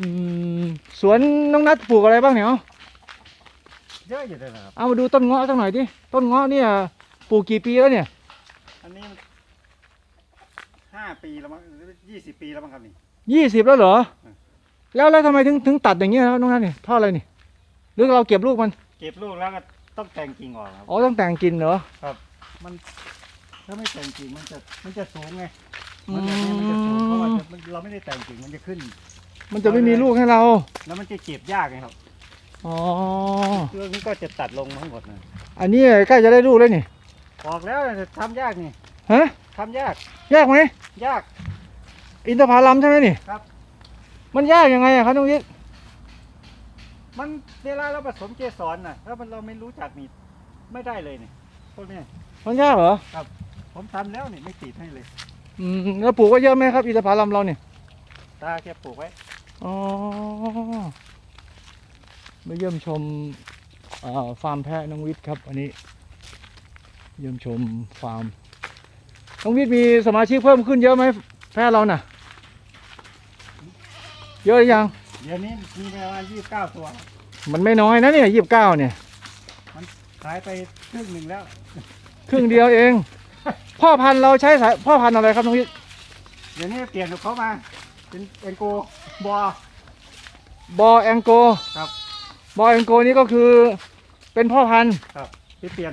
อืมสวนน้องนัดปลูกอะไรบ้างเนี่ยเอาเยอะอยู่เลยนะครับ เอามาดูต้นเงาะสักหน่อยดิต้นเงาะเนี่ยปลูกกี่ปีแล้วเนี่ย อันนี้ห้าปีแล้วมั้งยี่สิบปีแล้วมั้งครับนี่ยี่สิบแล้วเหรออืมแล้วแล้วทำไมถึงถึงตัดอย่างเงี้ยนะน้องนัดเนี่ยเพราะอะไรนี่หรือเราเก็บลูกมัน เก็บลูกแล้วก็ต้องแต่งกิ่งออกครับอ๋อต้องแต่งกินเหรอมันถ้าไม่แต่งกิ่งมันจะมันจะสูงไงอืมันแบบนี้มันจะสูงเพราะว่ามจะมันเราไม่ได้แต่งกิ่งมันจะขึ้น มันจะไม่มีลูกให้เรา แล้วมันจะเก็บยากไงครับอ๋อเรื่องนี้ก็จะตัดลงทั้งหมดนะอันนี้ใกล้จะได้ลูกแล้วนี่ ออกแล้วแต่ทำยากนี่ฮะ ทำยาก ยากไหม ยาก อินทผลัมใช่ไหมนี่ครับ มันยากยังไงอะครับน้องยิดมันเวลาเราผสมเกสรน่ะ ถ้ามันเราไม่รู้จักนี่ไม่ได้เลยนี่พวกเนี้ยมันยากเหรอ ผมทำแล้วนี่ไม่ติดให้เลย อืมแล้วปลูกไว้เยอะไหมครับอินทผลัมเราเนี่ย ตาแค่ปลูกไว้ อ๋อมาเยี่ยมชมเอ่อฟาร์มแพะน้องวิทย์ครับวันนี้ เยี่ยมชมฟาร์มน้องวิทย์มีสมาชิกเพิ่มขึ้นเยอะไหมแพะเราน่ะ เยอะหรือยังเดี๋ยวนี้มีประมาณยี่สิบเก้าตัว มันมันไม่น้อยนะเนี่ยยี่สิบเก้าเนี่ยขายไปครึ่งหนึ่งแล้ว ครึ่งเดียวเอง พ่อพันธุ์เราใช้สายพ่อพันธุ์อะไรครับน้องวิทย์เดี๋ยวนี้เปลี่ยนกับเขามา เป็นเอ็นโกบอบอแองโกครับบอแองโกนี่ก็คือเป็นพ่อพันธุ์ที่เปลี่ยน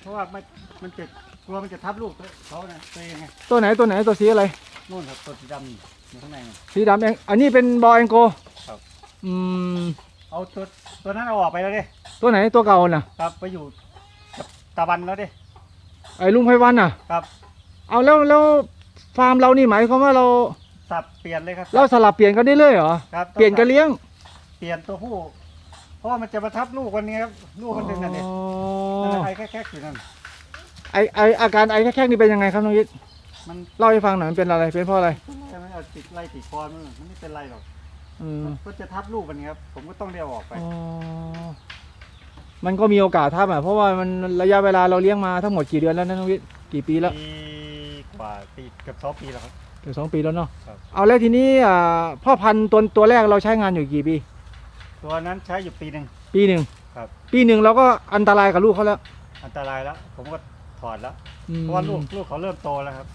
เพราะว่ามันมันจะกลัวมันจะทับลูกเขานะตัวเองไงตัวไหนตัวไหนตัวสีอะไรนู่นครับตัวสีดำอยู่ข้างในน่ะ สีดำเองอันนี้เป็นบอแองโกครับ อืมเอาตัวตัวนั้นเอาออกไปแล้วดิตัวไหนตัวเก่าน่ะครับไปอยู่กับตะวันแล้วดิไอ้ลุงไพวันน่ะ ครับ เอาแล้วแล้วฟาร์มเรานี่หมายความว่าเรา สับเปลี่ยนเลยครับ เราสลับเปลี่ยนกันได้เรื่อยๆเหรอครับเปลี่ยนกันเลี้ยงเปลี่ยนตัวผู้ เพราะว่ามันจะมาทับลูกวันนี้ครับลูกมันเป็นนั่นเองอ๋นั่นอไอ้แค่แค่อยู่นั่นไอไออาการไอแค่ๆนี่เป็นยังไงครับน้องยิทมันเล่าให้ฟังหน่อยมันเป็นอะไรเป็นเพราะอะไรไม่เอาติดไล่ติดคอมันมันไม่เป็นไรหรอกอืมมันก็จะทับลูกมันครับผมก็ต้องเลี้ยวออกไปอ๋อมันก็มีโอกาสทับอะเพราะว่ามันระยะเวลาเราเลี้ยงมาทั้งหมดกี่เดือนแล้วนะน้องยิทกี่ปีแล้วปีกว่าปีเกือบสองปีแล้วครับ เกือบสองปีแล้วเนาะครับ เอาแล้วทีนี้อ่าพ่อพันธุ์ตัวตัวแรกเราใช้งานอยู่กี่ปี ตัวนั้นใช้อยู่ปีหนึ่ง ปีหนึ่งครับ ปีหนึ่งเราก็อันตรายกับลูกเขาแล้วอันตรายแล้ว ผมก็ถอดแล้ว อืมเพราะว่าลูกลูกเขาเริ่มโตแล้วครับ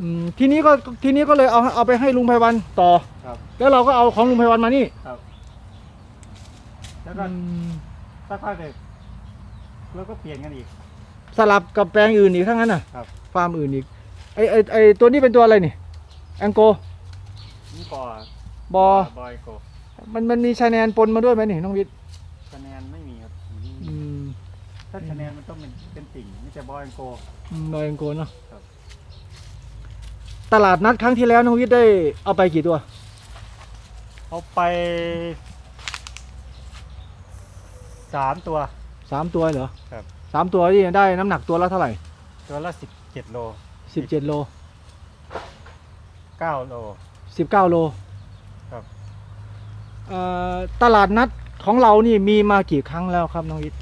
อืมทีนี้ก็ทีนี้ก็เลยเอาเอาไปให้ลุงไพวันต่อ ครับ แล้วเราก็เอาของลุงไพวันมานี่แล้วก็อืมสักพักเด็กแล้วก็เปลี่ยนกันอีก สลับกับแปลงอื่นอีกทั้งนั้นน่ะครับ ฟาร์มอื่นอีก ไอไอไอตัวนี้เป็นตัวอะไรนี่แองโกนี่บ่อบอ บอยโกมันมันมีชายแนนปนมาด้วยไหมนี่น้องวิทย์คะแนนไม่มีครับอืมถ้าคะแนนมันต้องเป็นเป็นติ่งไม่ใช่บอยโก อืมบอแองโกเนาะครับ ตลาดนัดครั้งที่แล้วน้องวิทย์ได้เอาไปกี่ตัว เอาไปสามตัว สามตัวเหรอครับ สามตัวที่ได้น้ำหนักตัวละเท่าไหร่ ตัวละสิบเจ็ดโล สิบเจ็ดโลเก้าโล สิบเก้าโลครับ เอ่อตลาดนัดของเรานี่มีมากี่ครั้งแล้วครับน้องวิทย์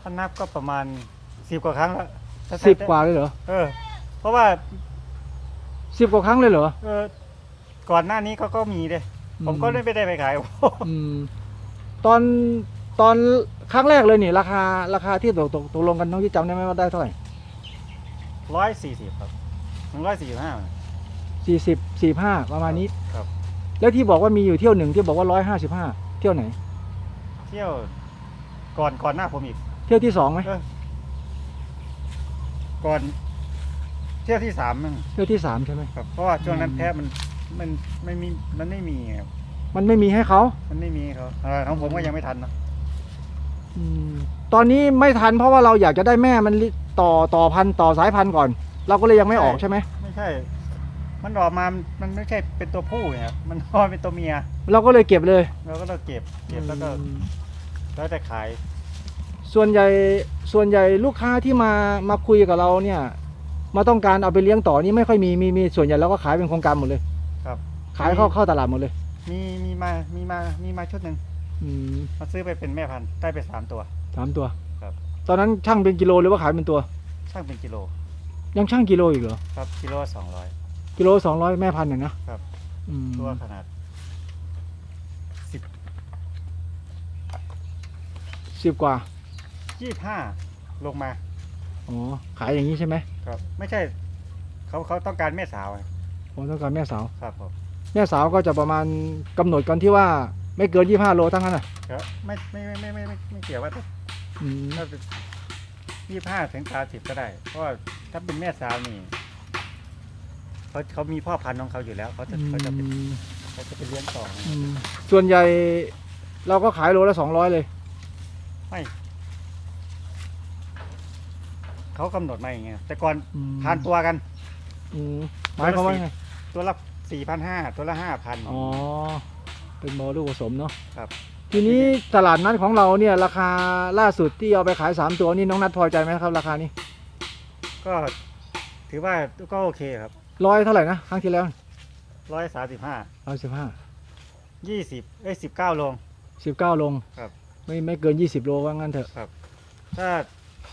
ถ้านับก็ประมาณสิบกว่าครั้งแล้วถ้สิบกว่าเลยเหรอเออ เพราะว่าสิบกว่าครั้งเลยเหรอ เออก่อนหน้านี้เขาก็มีเด้ผมก็ไม่ได้ไปขาย อืมตอนตอนครั้งแรกเลยนี่ราคาราคาที่ตกตกตกลงกันน้องที่จำได้ไหมว่าได้เท่าไหร่ ร้อยสี่สิบครับหนึ่งร้อยสี่สิบห้าสี่สิบสี่ห้าประมาณนี้ ครับ แล้วที่บอกว่ามีอยู่เที่ยวหนึ่งที่บอกว่าร้อยห้าสิบห้าเที่ยวไหน เที่ยวก่อนก่อนหน้าผมอีก เที่ยวที่สองไหมเออก่อน เที่ยวที่สามมั้งเที่ยวที่สามใช่ไหมครับ เพราะว่าช่วงนั้นอืมแพ้มันมันไม่มีมันไม่มีครับมันไม่มีให้เขามันไม่มีเขาเออของผมก็ยังไม่ทันเนอะอืมตอนนี้ไม่ทันเพราะว่าเราอยากจะได้แม่มันลิ ต่อต่อพันธุ์ต่อสายพันธุ์ก่อน เราก็เลยยังไม่ออกใช่ไหมไม่ใช่ มันออกมา มันไม่ใช่เป็นตัวผู้ไงครับมันออกมาเป็นตัวเมีย เราก็เลยเก็บเลยเราก็ต้องเก็บ เก็บแล้วก็อืมแล้วแต่ขาย ส่วนใหญ่ส่วนใหญ่ลูกค้าที่มามาคุยกับเราเนี่ย มาต้องการเอาไปเลี้ยงต่อนี่ไม่ค่อยมีมีมีส่วนใหญ่เราก็ขายเป็นโครงการหมดเลยครับ ขายเข้าเข้าตลาดหมดเลย มีมีมา มีมา มีมาชุดหนึ่งอืมมาซื้อไปเป็นแม่พันธุ์ได้ไปสามตัว สามตัวครับ ตอนนั้นช่างเป็นกิโลหรือว่าขายเป็นตัว ช่างเป็นกิโล ยังช่างกิโลอีกเหรอ ครับกิโลสองร้อย กิโลสองร้อยแม่พันธุ์น่ะนะครับตัวขนาดสิบสิบกว่า ยี่ห้าลงมา อ๋อ ขายอย่างนี้ใช่ไหมครับ ไม่ใช่ เขาเขาต้องการแม่สาวผมต้องการแม่สาว ครับผมแม่สาวก็จะประมาณกำหนดกันที่ว่าไม่เกินยี่ห้าโลทั้งนั้นน่ะ ครับไม่ไม่ไม่ไม่ไม่ไม่ไม่เกี่ยวว่า อืมถ้ายี่ห้าถึงสามสิบก็ได้ เพราะว่าถ้าเป็นแม่สาวนี่เขาเขามีพ่อพันธุ์ของเขาอยู่แล้ว เขาจะเขาจะเป็นอืมเขาจะไปเลี้ยงต่ออืมส่วนใหญ่เราก็ขายโลละสองร้อยเลย ไม่เขากำหนดมาอย่างเงี้ยแต่ก่อนอืม ทานตัวกัน อืมหมายความว่าไงตัวละสี่พันห้าตัวละห้าพัน อ๋อ เป็นโมลูกผสมเนาะครับ ทีนี้ตลาดนัดของเราเนี่ยราคาล่าสุดที่เอาไปขายสามตัวนี่น้องนัดพอใจไหมครับ ราคานี้ก็ถือว่าก็โอเคครับร้อยเท่าไหร่นะครั้งที่แล้วร้อยสามสิบห้าร้อยสิบห้ายี่สิบเอ้ยสิบเก้าลงสิบเก้าลงครับ ไม่ไม่เกินยี่สิบโลว่างั้นเถอะถ้า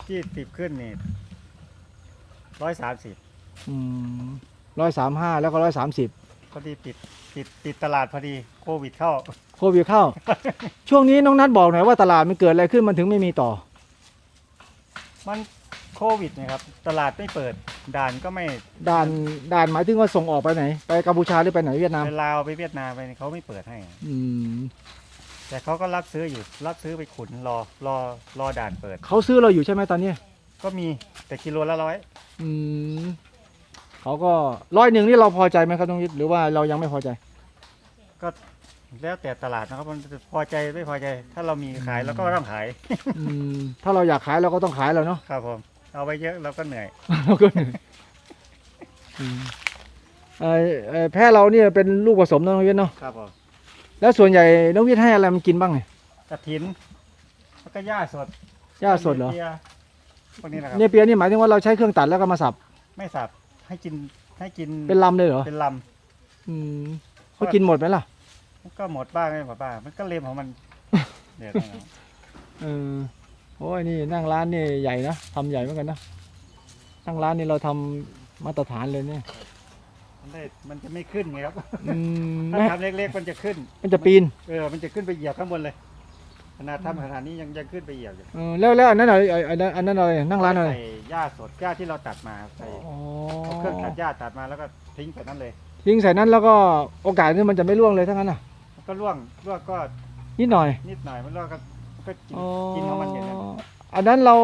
ที่ติดขึ้นนี่ร้อยสามสิบร้อยสามห้าแล้วก็ร้อยสามสิบ พอดีติดติดติดตลาดพอดีโควิดเข้า โควิดเข้า ช่วงนี้น้องนัดบอกหน่อยว่าตลาดมันเกิดอะไรขึ้นมันถึงไม่มีต่อ มันโควิดนะครับ ตลาดไม่เปิด ด่านก็ไม่ด่านด่านหมายถึงว่าส่งออกไปไหน ไปกัมพูชาหรือไปไหนเวียดนามไปลาวไปเวียดนามไปเขาไม่เปิดให้ อืมแต่เขาก็รับซื้ออยู่ รับซื้อไปขุนรอรอรอด่านเปิด เขาซื้อเราอยู่ใช่ไหมตอนนี้ ก็มีแต่กิโลละร้อยอืม เขาก็ร้อยหนึ่งนี่เราพอใจไหมครับน้องยิทหรือว่าเรายังไม่พอใจ ก็แล้วแต่ตลาดนะครับมันจะพอใจไม่พอใจ ถ้าเรามีขายเราก็ต้องขายอืมถ้าเราอยากขายเราก็ต้องขายแล้วเนาะครับผมเอาไปเยอะเราก็เหนื่อยเราก็เหนื่อยอืมเอ่อเอ่อแพะเราเนี่ยเป็นลูกผสมนะน้องวิทย์เนาะครับผมแล้วส่วนใหญ่น้องวิทย์ให้อะไรมันกินบ้างเนี่ยกระถินแล้วก็หญ้าสดหญ้าสดเหรอปียพวกนี้นะครับเนี่ยเปียนี่หมายถึงว่าเราใช้เครื่องตัดแล้วก็มาสับไม่สับ ให้กินให้กินเป็นลำเลยเหรอเป็นลอืมเขากินหมดไหมล่ะำมันก็หมดบ้างไม่หมดบ้างมันก็เลมของมันเดี๋ยวนะครับเออโอ้ยนี่นั่งร้านนี่ใหญ่นะทำใหญ่เหมือนกันนะนั่งร้านนี่เราทำมาตรฐานเลยเนี่ยมันได้มันจะไม่ขึ้นไงครับอืมถ้าแม่ทำเล็กๆมันจะขึ้นมันจะปีน เออมันจะขึ้นไปเหยียบข้างบนเลย ขนาดทำขนาดนี้ยังยังขึ้นไปเหยียบอยู่เออแล้วแล้วอันนั้นอะไรไอ้ไอ้อันนั้นอะไรนั่งร้านอะไรใส่หญ้าสดหญ้าที่เราตัดมาใส่อ๋อเอาเครื่องตัดหญ้าตัดมาแล้วก็ทิ้งใส่นั้นเลย ทิ้งใส่นั้นแล้วก็โอกาสที่มันจะไม่ร่วงเลยทั้งนั้นอะมันก็ร่วงร่วงก็นิดหน่อยนิดหน่อยมันร่วงก็มันก็กินอ๋อกินของมันอย่างนั้นอันนั้นเรา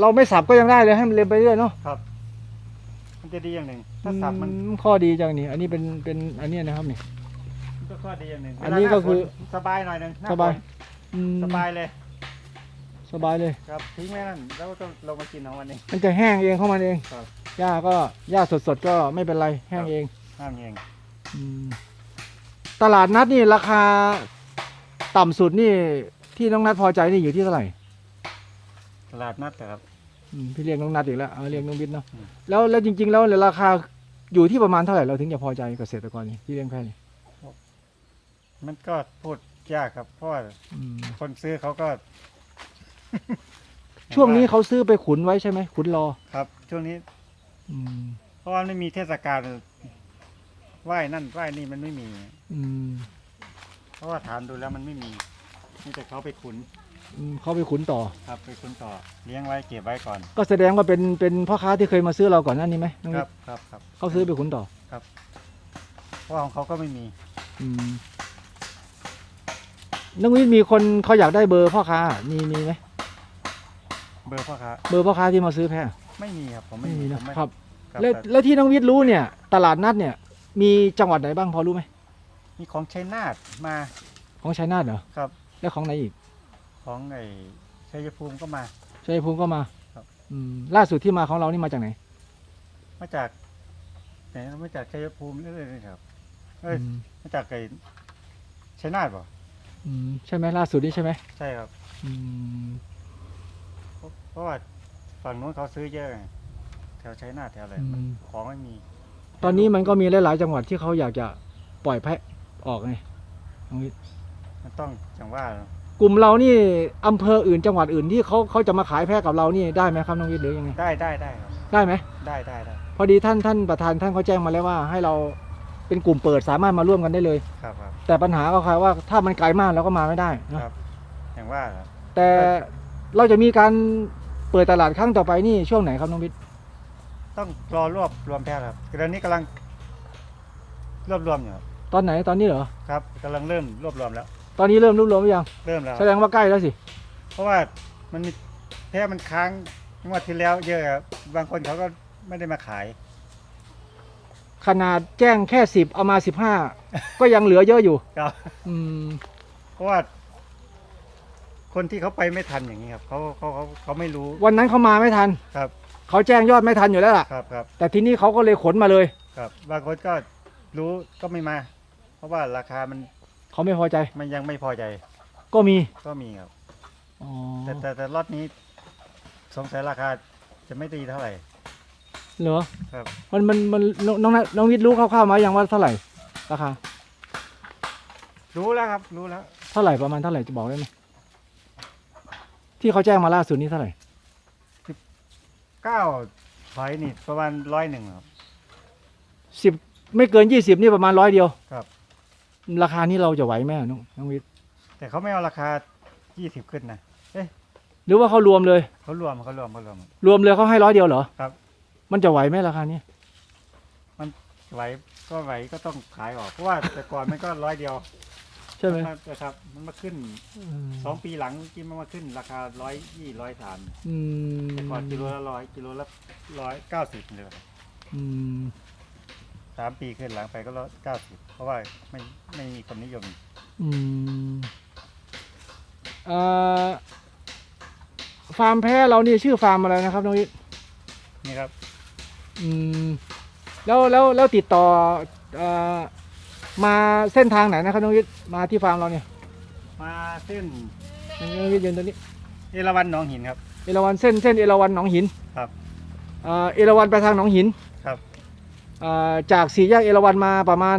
เราไม่สับก็ยังได้เลยให้มันเล็มไปเรื่อยเนาะครับ มันจะดีอย่างหนึ่ง ถ้าสับมันอืข้อดีจังนี่อันนี้เป็นเป็นอันเนี้ยนะครับนี่มันก็ข้อดีอย่างหนึ่งอันนี้ก็คือ เวลาหน้าฝนสบายหน่อยหนึงหน้สบายฝน อืมสบายเลย สบายเลย ครับทิ้งไว้นั่นแล้วก็ลงมากินของมันเอง มันจะแห้งเองของมันเองครับหญ้าก็หญ้าสดๆก็ไม่เป็นไรแห้งครับ เองห้ามเองอืมตลาดนัดนี่ราคาต่ำสุดนี่ที่น้องนัดพอใจนี่อยู่ที่เท่าไหร่ตลาดนัดนะครับ อืมพี่เรียกน้องนัดอีกแล้วเอาเรียกน้องบิดเนาะอืม แล้วแล้วจริง ๆ แล้วราคาอยู่ที่ประมาณเท่าไหร่เราถึงจะพอใจเกษตรกรนี่ที่เลี้ยงแพะนี่มันก็พูด ยากครับ เพราะว่าอืมคนซื้อเขาก็ ช่วงนี้เขาซื้อไปขุนไว้ใช่ไหมขุนรอครับ ช่วงนี้ อืมเพราะว่าไม่มีเทศกาลไหว้นั่นไหว้นี่มันไม่มี อืมเพราะว่าถามดูแล้วมันไม่มีมีแต่เขาไปขุนอืมเขาไปขุนต่อ ครับ ไปขุนต่อเลี้ยงไว้เก็บไว้ก่อนก็แสดงว่าเป็นเป็นพ่อค้าที่เคยมาซื้อเราก่อนหน้านี้ไหมน้องคนิรัดบครับครับเขาซื้อไปขุนต่อ เพราะว่าของเขาก็ไม่มี อืม น้องวิทย์มีคนเขาอยากได้เบอร์พ่อค้า มีมีไหมเบอร์พ่อค้าเบอร์พ่อค้าที่มาซื้อแพะไม่มีครับผมไม่ไม่มีมีนะผมไม่ครับ ครับแล้วแต่แล้วที่น้องวิทย์รู้เนี่ย ตลาดนัดเนี่ย มีจังหวัดไหนบ้างพอรู้ไหมมีของชัยนาทมาของชัยนาทเหรอครับ แล้วของไหนอีกของไอ้ชัยภูมิก็มา ชัยภูมิก็มาครับ อืมล่าสุดที่มาของเรานี่มาจากไหน มาจากไหนนะมาจากชัยภูมิเรื่อยๆครับเอ้ยอืม มาจากไอ้ชัยนาทป่ะ อืมใช่ไหมล่าสุดนี่ใช่ไหมใช่ครับอืมเพราะเพราะว่าฝั่งนู้นเขาซื้อเยอะไงแถวชัยนาทแถวอะไรอืมันมของไม่มีตอนนี้มันก็มีหลาย ๆ จังหวัดที่เขาอยากจะปล่อยแพะออกไงน้องวิทย์มันต้องอย่างว่ากลุ่มเรานี่อำเภออื่นจังหวัดอื่นที่เขาเขาจะมาขายแพะกับเรานี่ได้ไหมครับน้องวิทย์หรือยังไงได้ได้ได้ครับ ได้ไหมได้ได้ได้พอดีท่านท่านประธานท่านเขาแจ้งมาแล้วว่า ให้เรา เป็นกลุ่มเปิดสามารถมาร่วมกันได้เลย ครับครับแต่ปัญหาก็คือว่าถ้ามันไกลมากเราก็มาไม่ได้คเนอะรับอย่างว่าครับแต่เราจะมีการเปิดตลาดครั้งต่อไปนี่ช่วงไหนครับน้องวิทย์ต้องรอรวบรวมแพะครับตอนนี้กำลังรวบรวมอยู่ครับตอนไหนตอนนี้เหรอครับกำลังเริ่มรวบรวมแล้ว ตอนนี้เริ่มรวบรวมหรือยังเริ่มแล้วแสดงว่าใกล้แล้วสิ เพราะว่ามันมีแพะมันค้างงวดที่แล้วเยอะครับบางคนเขาก็ไม่ได้มาขาย ขนาดแจ้งแค่สิบเอามาสิบห้าก็ยังเหลือเยอะอยู่ ครับ อืม เพราะว่า คนที่เขาไปไม่ทันอย่างนี้ครับเขาเขาเขาเขาไม่รู้วันนั้นเขามาไม่ทัน ครับเขาแจ้งยอดไม่ทันอยู่แล้วล่ะ ครับครับ แต่ทีนี้เขาก็เลยขนมาเลย ครับบางคนก็รู้ก็ไม่มา เพราะว่าราคามันเขาไม่พอใจ มันยังไม่พอใจก็มีก็มีครับ อ๋อแต่แต่แต่รอบนี้ สงสัยราคาจะไม่ดีเท่าไหร่ เหรอครับ มันมันมันน้องน้องน้องวิทย์รู้คร่าวๆไหมายังว่าเท่าไหร่ราคารู้แล้วครับ รู้แล้ว เท่าไหร่ประมาณเท่าไหร่จะบอกได้ไหมที่เขาแจ้งมาล่าสุดนี้เท่าไหร่เก้าถอยนี่ประมาณร้อยหนึ่งครับ สิบไม่เกินยี่สิบนี่ประมาณร้อยเดียวครับ ราคานี้เราจะไหวไหมอะน้องน้องวิทย์แต่เขาไม่เอาราคายี่สิบขึ้นนะหรือว่าเขารวมเลยเขารวมเขารวมเขารวม รวมเลยเขาให้ร้อยเดียวเหรอครับ มันจะไหวไหมราคานี้ไหวก็ไหวก็ต้องขายออกเพราะว่าแต่ก่อนมันก็ร้อยเดียวใช่ไหมนนะครับ มันมาขึ้นอืมสองปีหลังที่มันมาขึ้น ราคาร้อยยี่ร้อยสามอืมแต่ก่อนกิโลละร้อยกิโลละร้อยเก้าสิบเลยครับอืมสามปีขึ้นหลังไปก็ร้อยเก้าสิบเพราะว่าไม่ไม่มีคนนิยม อืมเอ่อฟาร์มแพ้เรานี่ชื่อฟาร์มอะไรนะครับน้องวิทย์นี่ครับ อืมแล้วแล้วแล้วติดต่อเอ่อมาเส้นทางไหนนะครับน้องวิทย์มาที่ฟาร์มเราเนี่ยมาเส้นน้องวิทย์ยืนตรงนี้เอราวันหนองหินครับ เอราวันเส้นเส้นเอราวันหนองหินครับเอ่อเอราวันไปทางหนองหินครับ เอ่อจากสี่แยกเอราวันมาประมาณ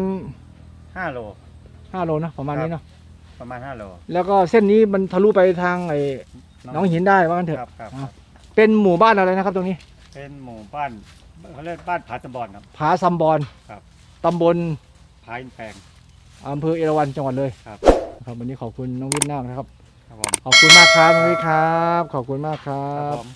ห้าโล 5โลนะประมาณนี้เนาะประมาณห้าโลแล้วก็เส้นนี้มันทะลุไปทางไอ้หนองหินได้ว่ากันเถครัอะบครับอ่าเป็นหมู่บ้านอะไรนะครับตรงนี้เป็นหมู่บ้าน เขาเรียกบ้านผาตะบอนครับ ผาซัมบอนครับ ตำบลผาอินแปลง อำเภอเอราวัณจังหวัดเลยครับครับ วันนี้ขอบคุณน้องวิทย์มากนะครับ ครับผมขอบคุณมากครับน้องวิทย์ครับ ขอบคุณมากครัครับบ ผม